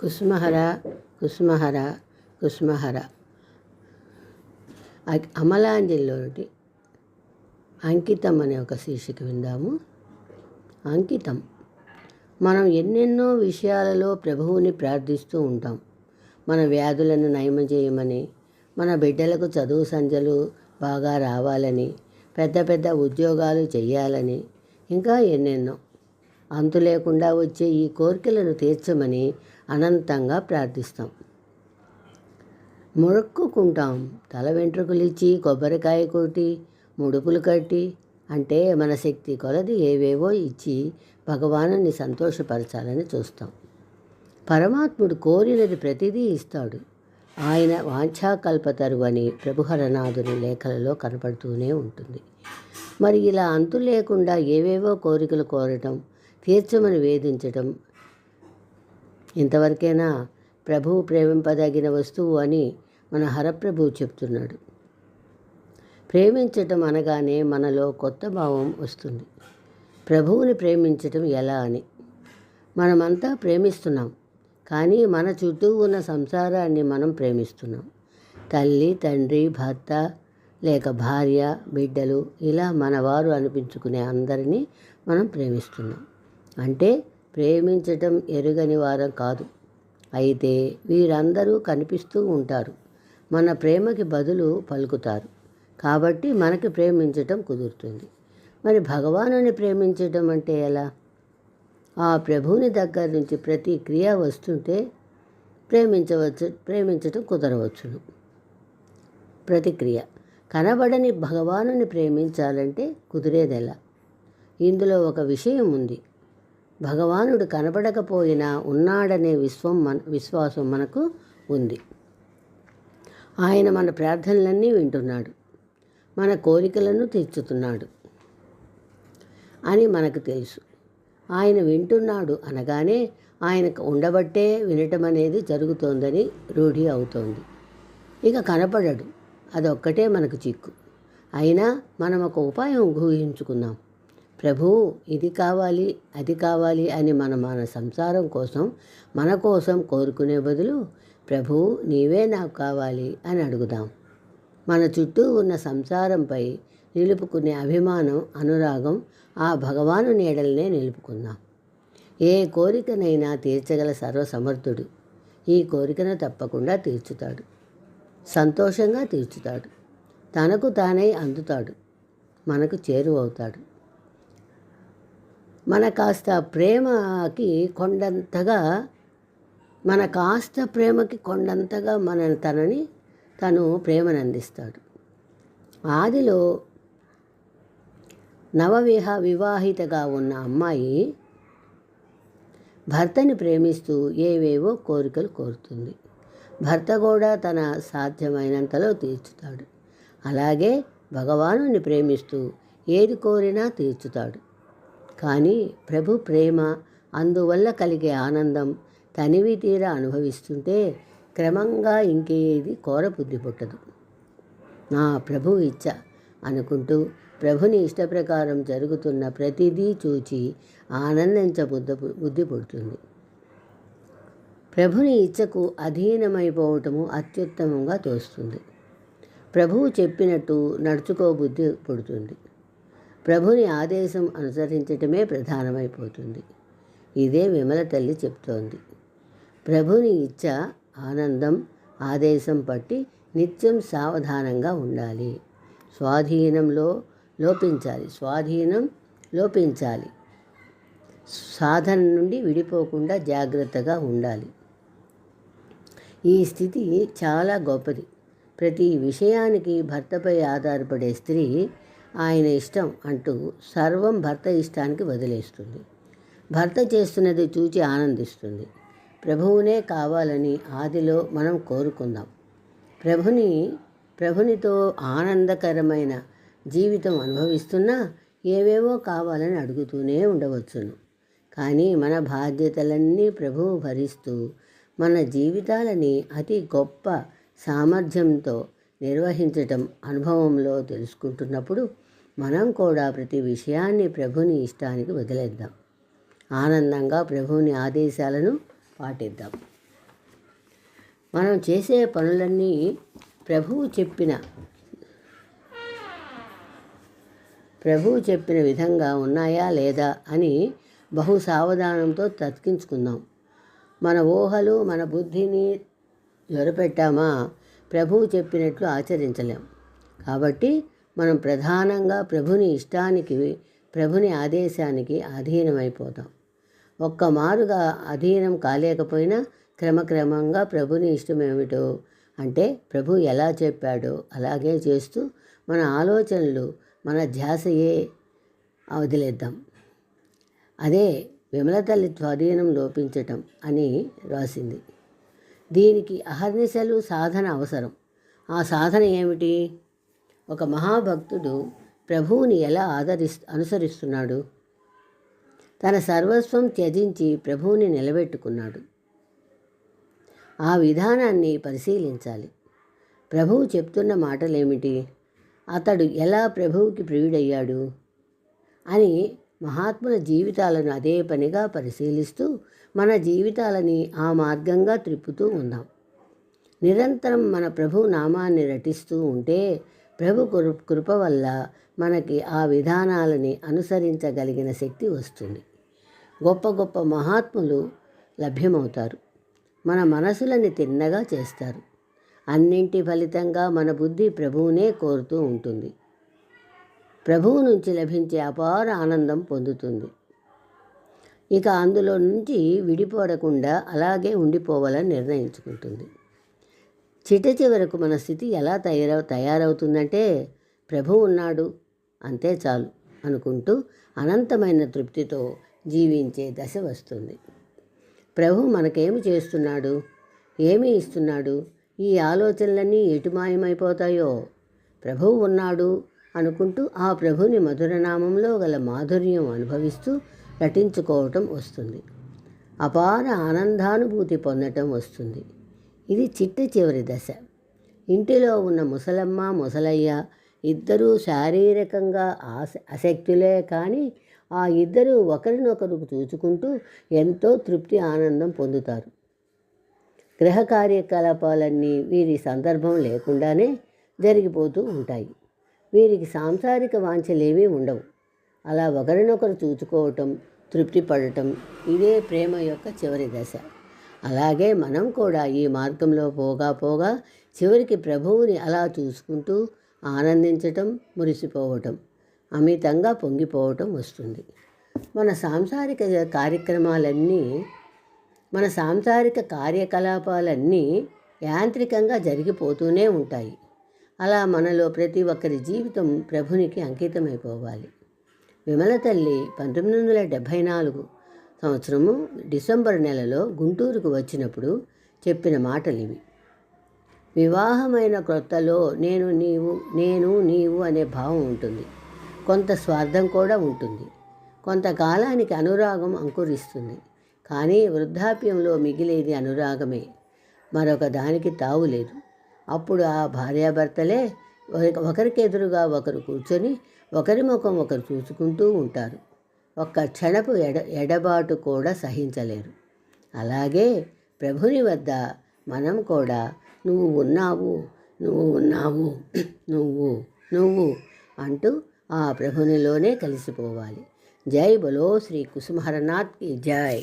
కుసుమహర కుసుమహర కుసుమహర అమలాంజలిలోటి అంకితం అనే ఒక శీర్షిక విందాము. అంకితం. మనం ఎన్నెన్నో విషయాలలో ప్రభువుని ప్రార్థిస్తూ ఉంటాం. మన వ్యాధులను నయమ చేయమని మన బిడ్డలకు చదువు సంధ్యలు బాగా రావాలని పెద్ద పెద్ద ఉద్యోగాలు చేయాలని ఇంకా ఎన్నెన్నో. అంతు లేకుండా వచ్చే ఈ కోరికలను తీర్చమని అనంతంగా ప్రార్థిస్తాం. మొక్కుకుంటాం తల వెంట్రుకలిచ్చి కొబ్బరికాయ కొట్టి ముడుపులు కట్టి అంటే మన శక్తి కొలది ఏవేవో ఇచ్చి భగవానుని సంతోషపరచాలని చూస్తాం. పరమాత్ముడు కోరినది ప్రతిదీ ఇస్తాడు. ఆయన వాంఛాకల్పతరు అని ప్రభుహరనాథుని లేఖలలో కనపడుతూనే ఉంటుంది. మరి ఇలా అంతు లేకుండా ఏవేవో కోరికలు కోరటం తీర్చమని వేధించటం ఇంతవరకైనా ప్రభువు ప్రేమింపదగిన వస్తువు అని మన హరప్రభువు చెప్తున్నాడు. ప్రేమించటం అనగానే మనలో కొత్త భావం వస్తుంది. ప్రభువుని ప్రేమించటం ఎలా అని. మనమంతా ప్రేమిస్తున్నాం కానీ మన చుట్టూ ఉన్న సంసారాన్ని మనం ప్రేమిస్తున్నాం. తల్లి తండ్రి భర్త లేక భార్య బిడ్డలు ఇలా మనవారు అనిపించుకునే అందరినీ మనం ప్రేమిస్తున్నాం. అంటే ప్రేమించటం ఎరుగని వారం కాదు. అయితే వీరందరూ కనిపిస్తూ ఉంటారు. మన ప్రేమకి బదులు పలుకుతారు. కాబట్టి మనకి ప్రేమించటం కుదురుతుంది. మరి భగవానుని ప్రేమించటం అంటే ఎలా? ఆ ప్రభువుని దగ్గర నుంచి ప్రతి క్రియ వస్తుంటే ప్రేమించవచ్చు ప్రేమించటం కుదరవచ్చును. ప్రతిక్రియ. కనబడని భగవానుని ప్రేమించాలంటే కుదిరేదెలా? ఇందులో ఒక విషయం ఉంది. భగవానుడు కనబడకపోయినా ఉన్నాడనే విశ్వం మన విశ్వాసం మనకు ఉంది. ఆయన మన ప్రార్థనలన్నీ వింటున్నాడు. మన కోరికలను తీర్చుతున్నాడు అని మనకు తెలుసు. ఆయన వింటున్నాడు అనగానే ఆయనకు ఉండబట్టే వినటం అనేది జరుగుతోందని రూఢి అవుతోంది. ఇక కనపడడు. అదొక్కటే మనకు చిక్కు. అయినా మనం ఒక ఉపాయం ఊహించుకుందాం. ప్రభు ఇది కావాలి అది కావాలి అని మన మన సంసారం కోసం మన కోసం కోరుకునే బదులు ప్రభు నీవే నాకు కావాలి అని అడుగుదాం. మన చుట్టూ ఉన్న సంసారంపై నిలుపుకునే అభిమానం అనురాగం ఆ భగవాను నీడలనే నిలుపుకుందాం. ఏ కోరికనైనా తీర్చగల సర్వసమర్థుడు. ఈ కోరికను తప్పకుండా తీర్చుతాడు. సంతోషంగా తీర్చుతాడు. తనకు తానే అందుతాడు. మనకు చేరువవుతాడు. మన కాస్త ప్రేమకి కొండంతగా మన కాస్త ప్రేమకి కొండంతగా మన తనని తను ప్రేమను అందిస్తాడు ఆదిలో నవవిహ వివాహితగా ఉన్న అమ్మాయి భర్తని ప్రేమిస్తూ ఏవేవో కోరికలు కోరుతుంది. భర్త కూడా తన సాధ్యమైనంతలో తీర్చుతాడు. అలాగే భగవానుని ప్రేమిస్తూ ఏది కోరినా తీర్చుతాడు. కానీ ప్రభు ప్రేమ అందువల్ల కలిగే ఆనందం తనివి తీర అనుభవిస్తుంటే క్రమంగా ఇంకేది కోరబుద్ధి పుట్టదు. నా ప్రభు ఇచ్చ అనుకుంటూ ప్రభుని ఇష్ట ప్రకారం జరుగుతున్న ప్రతిదీ చూచి ఆనందించబుద్ధ బుద్ధి పుడుతుంది. ప్రభుని ఇచ్చకు అధీనమైపోవటము అత్యుత్తమంగా తోస్తుంది. ప్రభువు చెప్పినట్టు నడుచుకోబుద్ధి పుడుతుంది. ప్రభుని ఆదేశం అనుసరించటమే ప్రధానమైపోతుంది. ఇదే విమల తల్లి చెప్తోంది. ప్రభుని ఇచ్చ ఆనందం ఆదేశం పట్టి నిత్యం సావధానంగా ఉండాలి. స్వాధీనంలో లోపించాలి. స్వాధీనం లోపించాలి. సాధన నుండి విడిపోకుండా జాగ్రత్తగా ఉండాలి. ఈ స్థితి చాలా గొప్పది. ప్రతి విషయానికి భర్తపై ఆధారపడే స్త్రీ ఆయన ఇష్టం అంటూ సర్వం భర్త ఇష్టానికి వదిలేస్తుంది. భర్త చేస్తున్నది చూచి ఆనందిస్తుంది. ప్రభువునే కావాలని ఆదిలో మనం కోరుకుందాం. ప్రభుని ప్రభునితో ఆనందకరమైన జీవితం అనుభవిస్తున్నా ఏవేవో కావాలని అడుగుతూనే ఉండవచ్చును. కానీ మన బాధ్యతలన్నీ ప్రభువు భరిస్తూ మన జీవితాలని అతి గొప్ప సామర్థ్యంతో నిర్వహించటం అనుభవంలో తెలుసుకుంటున్నప్పుడు మనం కూడా ప్రతి విషయాన్ని ప్రభుని ఇష్టానికి వదిలేద్దాం. ఆనందంగా ప్రభువుని ఆదేశాలను పాటిద్దాం. మనం చేసే పనులన్నీ ప్రభువు చెప్పిన ప్రభువు చెప్పిన విధంగా ఉన్నాయా లేదా అని బహు సావధానంతో తతికించుకుందాం. మన ఊహలు మన బుద్ధిని జ్వరపెట్టామా ప్రభువు చెప్పినట్లు ఆచరించలేం. కాబట్టి మనం ప్రధానంగా ప్రభుని ఇష్టానికి ప్రభుని ఆదేశానికి అధీనమైపోతాం. ఒక్క మారుగా అధీనం కాలేకపోయినా క్రమక్రమంగా ప్రభుని ఇష్టమేమిటో అంటే ప్రభు ఎలా చెప్పాడో అలాగే చేస్తూ మన ఆలోచనలు మన ధ్యాసయే వదిలేద్దాం. అదే విమలతల్లి స్వాధీనం లోపించటం అని రాసింది. దీనికి అహర్నిశలు సాధన అవసరం. ఆ సాధన ఏమిటి? ఒక మహాభక్తుడు ప్రభువుని ఎలా ఆదరిస్ అనుసరిస్తున్నాడు? తన సర్వస్వం త్యజించి ప్రభువుని నిలబెట్టుకున్నాడు. ఆ విధానాన్ని పరిశీలించాలి. ప్రభువు చెప్తున్న మాటలేమిటి? అతడు ఎలా ప్రభువుకి ప్రియుడయ్యాడు? అని మహాత్ముల జీవితాలను అదే పనిగా పరిశీలిస్తూ మన జీవితాలని ఆ మార్గంగా త్రిప్పుతూ ఉందాం. నిరంతరం మన ప్రభు నామాన్ని రటిస్తూ ఉంటే ప్రభు కృప వల్ల మనకి ఆ విధానాలని అనుసరించగలిగిన శక్తి వస్తుంది. గొప్ప గొప్ప మహాత్ములు లభ్యమవుతారు. మన మనసులని తిన్నగా చేస్తారు. అన్నింటి ఫలితంగా మన బుద్ధి ప్రభువునే కోరుతూ ఉంటుంది. ప్రభువు నుంచి లభించే అపార ఆనందం పొందుతుంది. ఇక అందులో నుంచి విడిపోడకుండా అలాగే ఉండిపోవాలని నిర్ణయించుకుంటుంది. చిట్ట చివరకు మన స్థితి ఎలా తయారవు తయారవుతుందంటే ప్రభు ఉన్నాడు అంతే చాలు అనుకుంటూ అనంతమైన తృప్తితో జీవించే దశ వస్తుంది. ప్రభు మనకేమి చేస్తున్నాడు? ఏమి ఇస్తున్నాడు? ఈ ఆలోచనలన్నీ ఎటు మాయమైపోతాయో? ప్రభువు ఉన్నాడు అనుకుంటూ ఆ ప్రభుని మధురనామంలో గల మాధుర్యం అనుభవిస్తూ నటించుకోవటం వస్తుంది. అపార ఆనందానుభూతి పొందటం వస్తుంది. ఇది చిట్ట చివరి దశ. ఇంటిలో ఉన్న ముసలమ్మ ముసలయ్య ఇద్దరూ శారీరకంగా ఆస అశక్తులే కానీ ఆ ఇద్దరు ఒకరినొకరు చూచుకుంటూ ఎంతో తృప్తి ఆనందం పొందుతారు. గ్రహ కార్యకలాపాలన్నీ వీరి సందర్భం లేకుండానే జరిగిపోతూ ఉంటాయి. వీరికి సాంసారిక వాంఛలేమీ ఉండవు. అలా ఒకరినొకరు చూచుకోవటం తృప్తి పడటం ఇదే ప్రేమ యొక్క చివరి దశ. అలాగే మనం కూడా ఈ మార్గంలో పోగా పోగా చివరికి ప్రభువుని అలా చూసుకుంటూ ఆనందించటం మురిసిపోవటం అమితంగా పొంగిపోవటం వస్తుంది. మన సాంసారిక కార్యక్రమాలన్నీ మన సాంసారిక కార్యకలాపాలన్నీ యాంత్రికంగా జరిగిపోతూనే ఉంటాయి. అలా మనలో ప్రతి ఒక్కరి జీవితం ప్రభునికి అంకితమైపోవాలి. విమల తల్లి పంతొమ్మిది వందల డెబ్భై నాలుగు సంవత్సరము డిసెంబర్ నెలలో గుంటూరుకు వచ్చినప్పుడు చెప్పిన మాటలు ఇవి వివాహమైన క్రొత్తలో నేను నీవు నేను నీవు అనే భావం ఉంటుంది. కొంత స్వార్థం కూడా ఉంటుంది. కొంతకాలానికి అనురాగం అంకురిస్తుంది. కానీ వృద్ధాప్యంలో మిగిలేది అనురాగమే. మరొక దానికి తావు లేదు. అప్పుడు ఆ భార్యాభర్తలే ఒకరికెదురుగా ఒకరు కూర్చొని ఒకరి ముఖం ఒకరు చూసుకుంటూ ఉంటారు. ఒక్క క్షణపు ఎడ ఎడబాటు కూడా సహించలేరు. అలాగే ప్రభుని వద్ద మనం కూడా నువ్వు ఉన్నావు నువ్వు ఉన్నావు నువ్వు నువ్వు అంటూ ఆ ప్రభునిలోనే కలిసిపోవాలి. జై బలో శ్రీ కుసుమహరనాథ్కి జై.